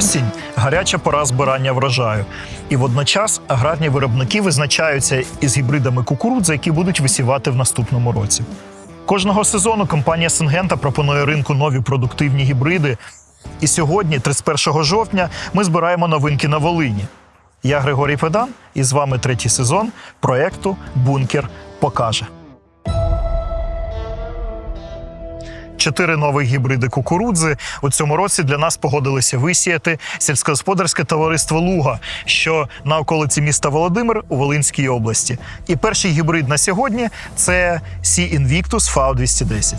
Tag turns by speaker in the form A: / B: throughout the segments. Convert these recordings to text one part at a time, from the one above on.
A: Осінь гаряча пора збирання врожаю. І водночас аграрні виробники визначаються із гібридами кукурудзи, які будуть висівати в наступному році. Кожного сезону компанія Сингента пропонує ринку нові продуктивні гібриди. І сьогодні, 31 жовтня, ми збираємо новинки на Волині. Я Григорій Педан, і з вами третій сезон проекту Бункер покаже. Чотири нових гібриди кукурудзи у цьому році для нас погодилися висіяти сільськогосподарське товариство Луга, що на околиці міста Володимир у Волинській області. І перший гібрид на сьогодні це Sea Invictus FAO 210.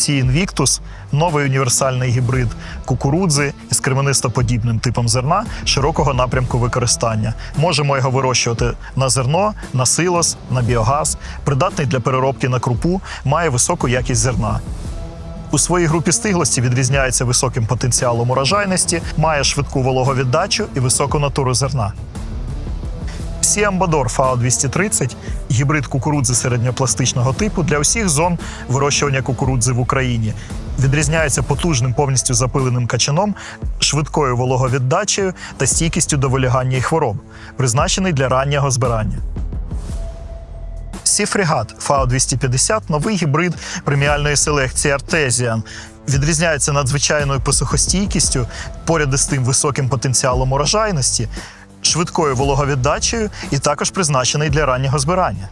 A: Sea Invictus – новий універсальний гібрид кукурудзи із кременистоподібним типом зерна широкого напрямку використання. Можемо його вирощувати на зерно, на силос, на біогаз, придатний для переробки на крупу, має високу якість зерна. У своїй групі стиглості відрізняється високим потенціалом урожайності, має швидку вологовіддачу і високу натуру зерна. Сіамбадор FAO 230 гібрид кукурудзи середньопластичного типу для усіх зон вирощування кукурудзи в Україні. Відрізняється потужним повністю запиленим качаном, швидкою вологовіддачею та стійкістю до вилягання і хвороб, призначений для раннього збирання. Сіфрегат FAO 250 новий гібрид преміальної селекції Artesian. Відрізняється надзвичайною посухостійкістю, поряд із тим високим потенціалом урожайності, швидкою вологовіддачею і також призначений для раннього збирання.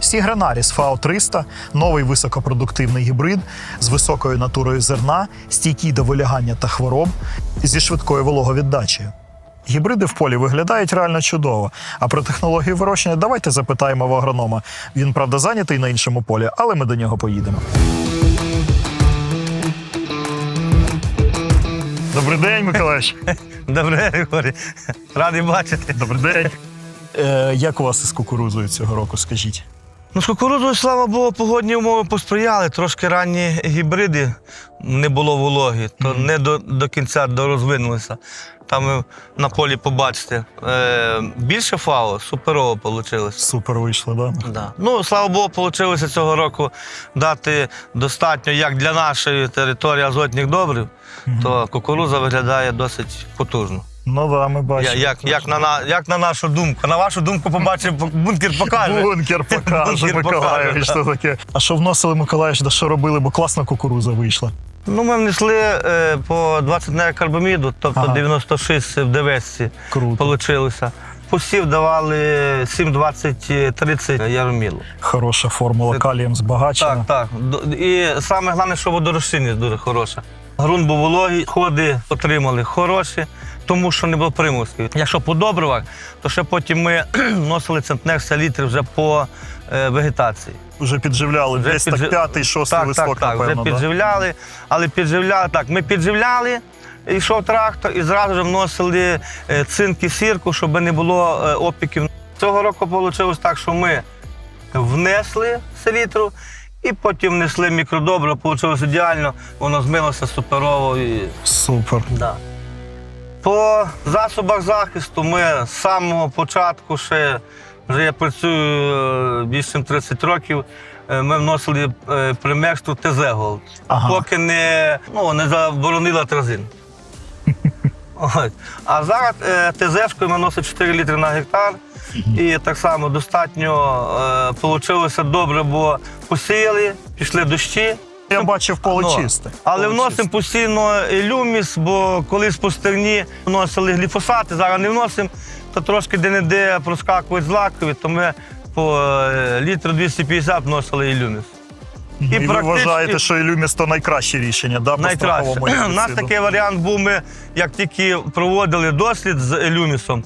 A: Сігранаріс FAO 300 новий високопродуктивний гібрид з високою натурою зерна, стійкий до вилягання та хвороб зі швидкою вологовіддачею. Гібриди в полі виглядають реально чудово. А про технологію вирощення давайте запитаємо в агронома. Він, правда, зайнятий на іншому полі, але ми до нього поїдемо. Добрий день, Миколаївич.
B: Добре, Григорій. Радий бачити.
A: Добрий день. Е, як у вас із кукурудзою цього року, скажіть?
B: Ну, з кукурудзою, слава Богу, погодні умови посприяли. Трошки ранні гібриди не було вологі, то не до, до кінця дорозвинулися. Там ви на полі побачите. Е, більше фау, суперово вийшло.
A: Супер вийшло, да?
B: Да. Ну, слава Богу, вийшло цього року дати достатньо як для нашої території азотних добрив, то кукурудза виглядає досить потужно.
A: Ну да, ми
B: Я,
A: бачимо.
B: як, як, на, на, як на нашу думку. На вашу думку, побачимо, бункер покаже.
A: Бункер покаже, Миколаївич, що таке. А що вносили Миколаївич, да що робили, бо класна кукуруза вийшла.
B: Ну, ми внесли е, по 20 днів карбаміду, тобто
A: Ага.
B: 96 в ДВСці
A: Круто.
B: получилося. Посів давали 7, 20, 30 яромілу.
A: Хороша формула
B: Це-
A: калієм збагачена.
B: Так, так. І саме головне, що водорозчинність дуже хороша. Грунт був вологий, ходи отримали хороші, тому що не було примусків. Якщо по добривах, то ще потім ми вносили центнер селітри вже по е, вегетації.
A: Вже підживляли
B: Вже
A: десь так п'ятий, шостий
B: так,
A: листок,
B: так, так,
A: напевно.
B: вже
A: да?
B: підживляли, але підживляли так. Ми підживляли, йшов трактор і зразу ж вносили е, цинк і сірку, щоб не було е, опіків. Цього року вийшло так, що ми внесли селітру і потім внесли мікродобриво, вийшло ідеально, воно змилося суперово. І...
A: Супер.
B: Да. По засобах захисту ми з самого початку ще вже я працюю е, більше ніж 30 років. е, Ми вносили е, примексту ТЗ Голд.
A: Ага.
B: Поки не, ну, не заборонила тразин. Ось. А зараз ТЗ-шкою ми носимо 4 літри на гектар. І так само достатньо вийшло добре, бо посіяли, пішли дощі.
A: Я бачив поле
B: Ну,
A: чисте.
B: Але
A: Поле
B: вносимо
A: чисте.
B: постійно і люміс, бо колись по стерні вносили гліфосати, зараз не вносимо, то трошки де-не-де проскакують злакові, то ми по е, літру 250 вносили і люміс.
A: І, ви
B: практично-
A: вважаєте, що Ілюміс то найкраще рішення, да, по
B: Найкраще.
A: страховому
B: У нас такий варіант був, ми як тільки проводили дослід з люмісом,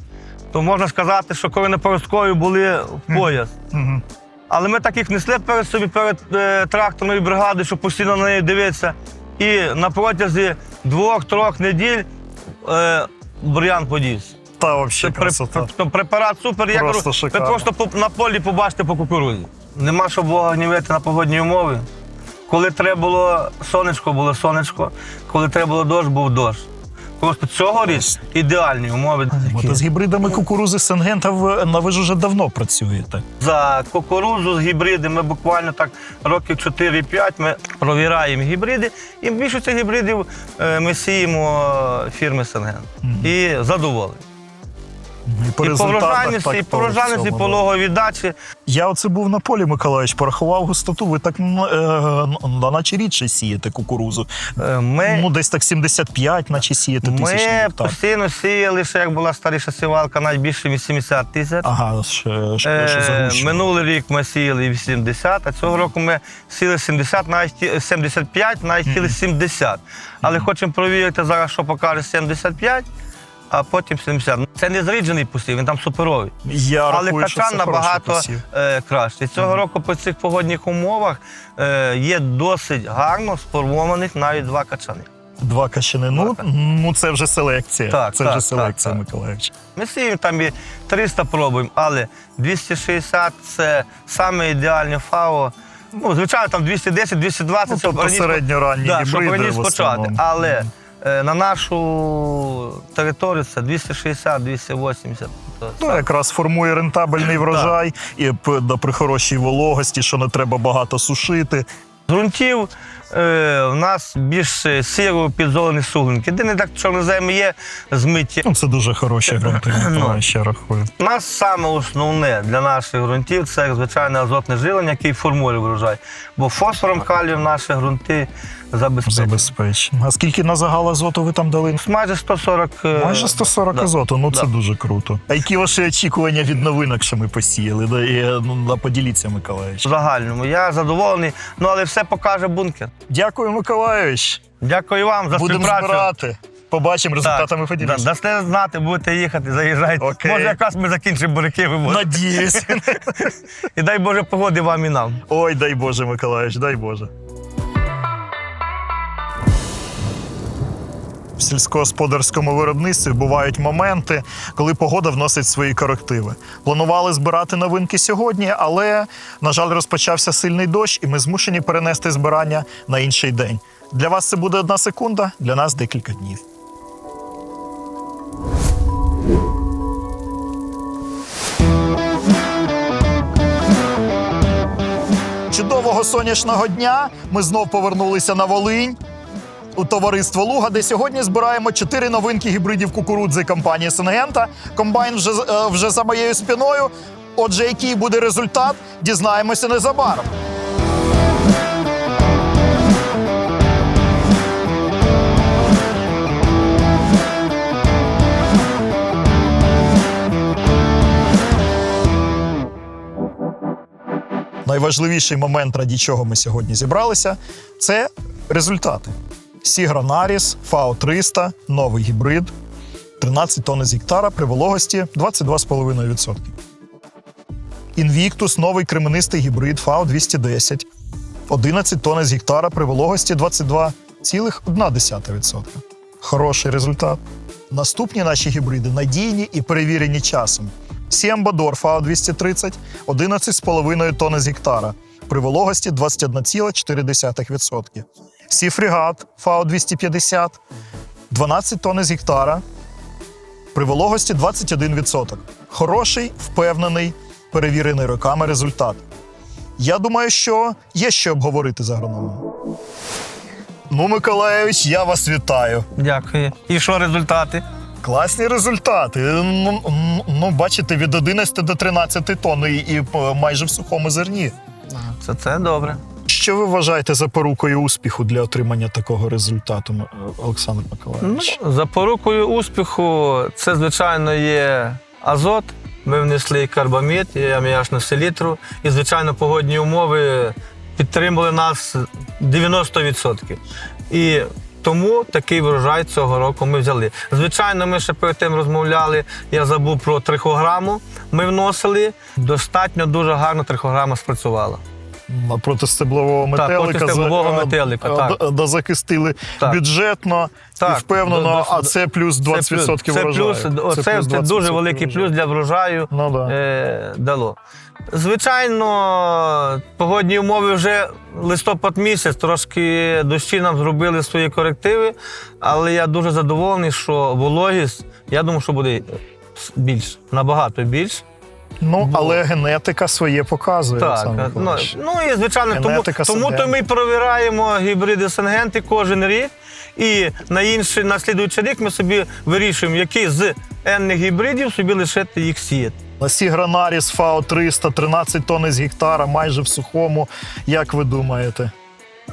B: то можна сказати, що коли на поросткові були в пояс.
A: Мгм.
B: Але ми так їх несли перед собі перед е, тракторною бригадою, щоб постійно на неї дивитися. І на протязі двох-трьох неділь е, бур'ян подівся.
A: Та взагалі красота.
B: препарат супер. Я кажу, ви просто на полі побачите по кукурудзі. Нема що Бога гнівити на погодні умови. Коли треба було сонечко, було сонечко. Коли треба було дощ, був дощ. Просто цьогоріч ідеальні умови.
A: От з гібридами кукурузи Сенгента на ви ж уже давно працюєте.
B: За кукурузу з гібридами буквально так років 4-5 ми провіраємо гібриди, і більшість гібридів е, ми сіємо е, фірми Сенген. І задоволені.
A: І по
B: і по врожайності, і по врожайності,
A: всьому,
B: по
A: да.
B: дачі.
A: Я оце був на полі, Миколаївич, порахував густоту. Ви так е, наче рідше сієте кукурузу.
B: Е, Ми,
A: Ну, десь так 75, наче сієте тисяч.
B: ми
A: гектар.
B: постійно сіяли, ще як була старіша сівалка, навіть більше 80 тисяч.
A: Ага, ще, ще,
B: Е,
A: ще заглушено.
B: Минулий рік ми сіяли 80, а цього року ми сіяли 70, навіть ті- 75, навіть хотіли 70. Але хочемо провірити зараз, що покаже 75, а потім 70. Це не зріджений посів, він там суперовий.
A: Я
B: Але
A: рахую, що
B: качан
A: це хороший
B: набагато
A: посів.
B: е, краще. Цього року по цих погодних умовах е, є досить гарно сформованих навіть два качани.
A: Два кащини. Ну,
B: Два.
A: ну це вже селекція.
B: Так,
A: це
B: так,
A: вже селекція,
B: так, так.
A: Миколаївич.
B: Ми сіємо там і 300 пробуємо, але 260 це саме ідеальне фао. Ну, звичайно, там 210, 220
A: Ну,
B: це
A: тобто середньоранні
B: да, щоб
A: гібриди
B: раніше
A: в
B: почати.
A: основному.
B: Але на нашу територію це 260, 280.
A: Ну, якраз формує рентабельний врожай і при хорошій вологості, що не треба багато сушити.
B: З ґрунтів е, в нас більше сіро підзолені суглинки. Де не так чорноземи є змиті.
A: Ну, це дуже хороші ґрунти, Миколаївич, я рахую.
B: У нас саме основне для наших ґрунтів це звичайне азотне жилення, яке формує врожай. Бо фосфором калієм наші ґрунти забезпечують.
A: Забезпечено. А скільки на загал азоту ви там дали?
B: Майже 140. е,
A: Майже 140
B: да.
A: азоту, ну це
B: Да.
A: дуже круто. А які ваші очікування від новинок, що ми посіяли? Да, і, ну, да, поділіться, Миколаївич.
B: В загальному я задоволений, ну але все покаже бункер.
A: Дякую, Миколаївич.
B: Дякую вам за
A: Будемо
B: співпрацю.
A: збирати. Побачимо результатами
B: да, дасте знати, будете їхати, заїжджайте.
A: Окей.
B: Може, якраз ми закінчимо буряки вивозити.
A: Надіюсь.
B: І дай Боже погоди вам і нам.
A: Ой, дай Боже, Миколаївич, дай Боже. В сільськогосподарському виробництві бувають моменти, коли погода вносить свої корективи. Планували збирати новинки сьогодні, але, на жаль, розпочався сильний дощ, і ми змушені перенести збирання на інший день. Для вас це буде одна секунда, для нас декілька днів. Чудового сонячного дня. Ми знов повернулися на Волинь у товариство Луга, де сьогодні збираємо чотири новинки гібридів кукурудзи компанії Сингента. Комбайн вже, е, вже за моєю спиною. Отже, який буде результат, дізнаємося незабаром. Найважливіший момент, раді чого ми сьогодні зібралися, це результати. Сігранаріс, ФАО 300, новий гібрид, 13 тонн з гектара при вологості 22,5%. Інвіктус, новий кременистий гібрид ФАО 210, 11 тонн з гектара при вологості 22,1%. Хороший результат. Наступні наші гібриди надійні і перевірені часом. Сіамбадор ФАО 230, 11,5 тонн з гектара при вологості 21,4%. Сіфрігат ФАО 250, 12 тонн з гектара при вологості 21%. Хороший, впевнений, перевірений роками результат. Я думаю, що є що обговорити з агрономом. Ну, Миколаївич, я вас вітаю.
B: Дякую. І що результати?
A: Класні результати. Ну, ну, бачите, від 11 до 13 тонн і, і е, майже в сухому зерні.
B: Це, це добре.
A: Що ви вважаєте запорукою успіху для отримання такого результату, Олександр Миколаївич?
B: Ну, запорукою успіху це, звичайно, є азот. Ми внесли карбамід, і аміачну селітру. І, звичайно, погодні умови підтримали нас 90%. І тому такий врожай цього року ми взяли. Звичайно, ми ще перед тим розмовляли. Я забув про трихограму. Ми вносили. Достатньо дуже гарно трихограма спрацювала.
A: Протистеблового метелика.
B: протистеблового
A: за-
B: метелика,
A: е,
B: так.
A: да, захистили
B: Так.
A: бюджетно
B: Так,
A: і впевнено, а це плюс 20%
B: це плюс,
A: врожаю.
B: це, плюс, це,
A: плюс
B: це
A: 20%
B: дуже великий
A: врожаю.
B: плюс для врожаю
A: Ну, да.
B: е, дало. Звичайно, погодні умови вже листопад місяць, трошки дощі нам зробили свої корективи, але я дуже задоволений, що вологість, я думаю, що буде більш, набагато більш.
A: Ну, але генетика своє показує.
B: Так, ну, ну і звичайно, тому,
A: Генетика
B: тому то ми провіряємо гібриди Сингенти кожен рік. І на інший на слідуючий рік ми собі вирішуємо, які з енних гібридів собі лишити їх сіяти.
A: На сі Гранаріс ФАО 300, 13 тонн з гектара, майже в сухому. Як ви думаєте?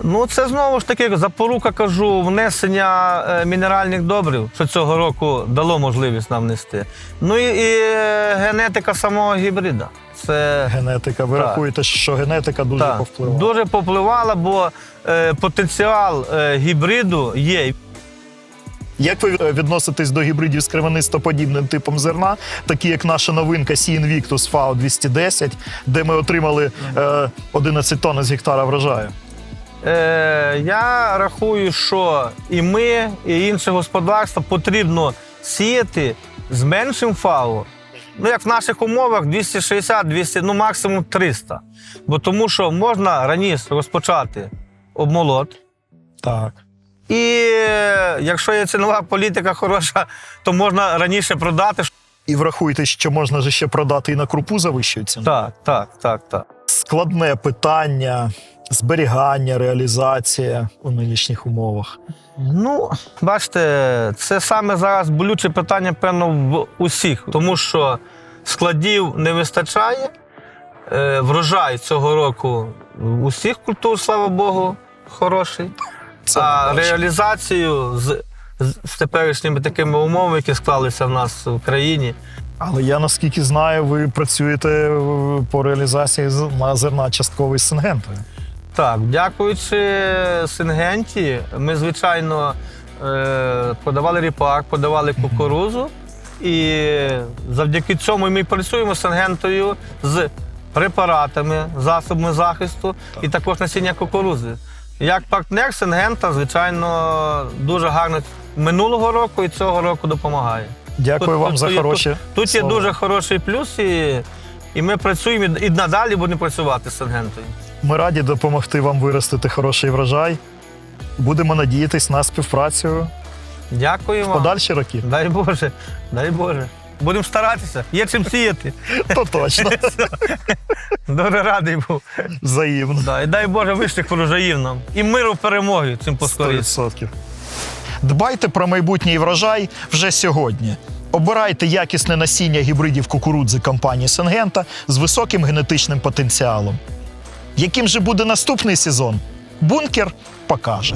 B: Ну, це знову ж таки запорука, кажу, внесення е, мінеральних добрив, що цього року дало можливість нам внести. Ну і, і е, генетика самого гібрида. Це
A: Генетика. Ви
B: Так.
A: рахуєте, що генетика дуже
B: так,
A: повпливала?
B: дуже попливала, бо е, потенціал е, гібриду є.
A: Як ви е, відноситесь до гібридів з кривянистоподібним типом зерна, такі як наша новинка Сі Invictus FAO 210, де ми отримали е, 11 тонн з гектара врожаю?
B: Е, я рахую, що і ми, і інше господарство потрібно сіяти з меншим фау. Ну, як в наших умовах 260, 200, ну максимум 300. Бо тому що можна раніше розпочати обмолот.
A: Так.
B: І якщо є цінова політика хороша, то можна раніше продати.
A: І врахуйте, що можна же ще продати і на крупу за вищою.
B: Так, так, так, так.
A: Складне питання, зберігання, реалізація у нинішніх умовах.
B: Ну, бачите, це саме зараз болюче питання, певно, в усіх, тому що складів не вистачає. Е, Врожай цього року усіх культур, слава Богу, хороший.
A: Це
B: а реалізацію з, з, теперішніми такими умовами, які склалися в нас в країні,
A: Але я наскільки знаю, ви працюєте е, по реалізації на зерна частковий з сингентою.
B: Так, дякуючи Сингенті, ми, звичайно, е, подавали ріпак, подавали кукурузу. І завдяки цьому ми працюємо з Сингентою з препаратами, засобами захисту і також насіння кукурузи. Як партнер Сингента, звичайно, дуже гарно минулого року і цього року допомагає.
A: Дякую
B: Тут-
A: вам
B: тут
A: за
B: є-
A: хороші.
B: Тут є
A: слова.
B: дуже хороший плюс, і, і ми працюємо і надалі будемо працювати з Сингентою.
A: Ми раді допомогти вам виростити хороший врожай. Будемо надіятись на співпрацю
B: Дякую
A: в
B: вам.
A: подальші роки.
B: Дай Боже, дай Боже. Будемо старатися. Є чим сіяти.
A: То точно.
B: Дуже радий був.
A: Взаємно.
B: Да. І дай Боже вищих врожаїв нам. І миру перемоги цим поскоріше.
A: 100%. Дбайте про майбутній врожай вже сьогодні. Обирайте якісне насіння гібридів кукурудзи компанії Сенгента з високим генетичним потенціалом. Яким же буде наступний сезон? Бункер покаже.